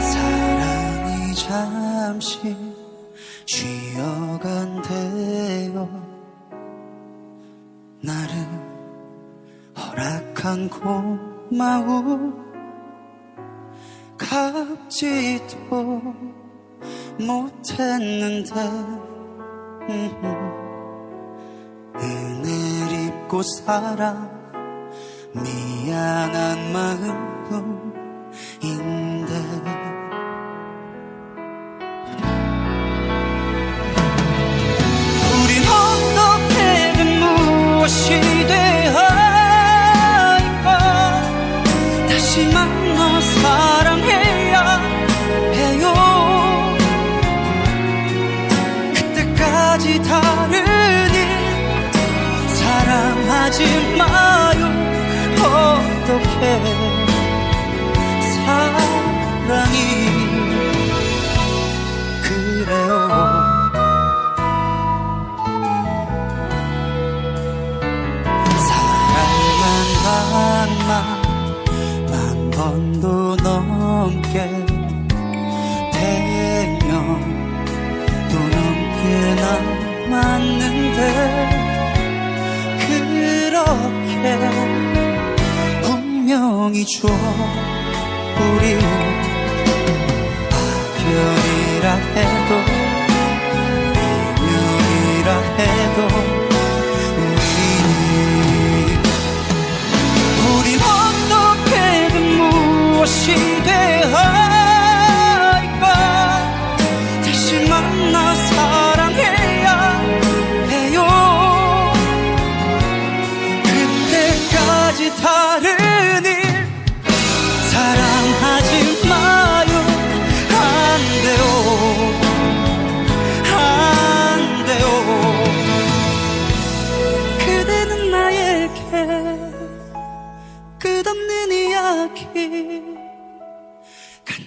사랑이 잠시 쉬어간대요 나를 허락한 고마움 갚지도 못했는데 음, 은혜를 입고 살아 미안한 마음뿐인데. 우린 어떻게든 무엇이 되어 할까? 다시 만나 사랑해 다른 일. 사랑하지 마요. 어떻게 남았는데 그렇게 분명히 줘 우리 악연이라 해도 인연이라 해도 우리 우린 어떻게든 무엇이 되어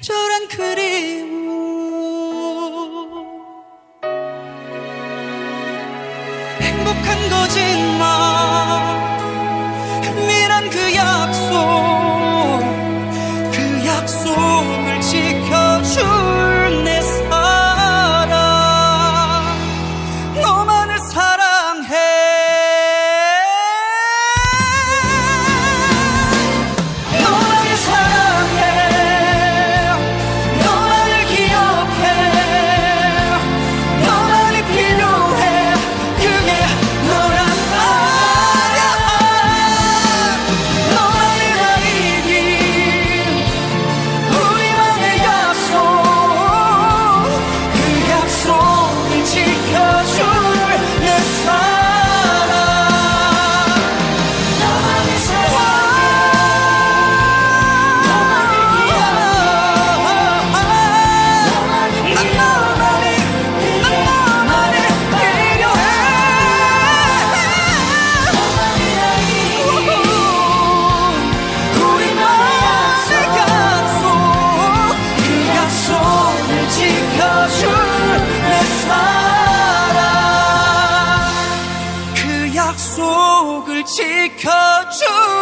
간절한 그리움. 행복한 거짓말 无可出。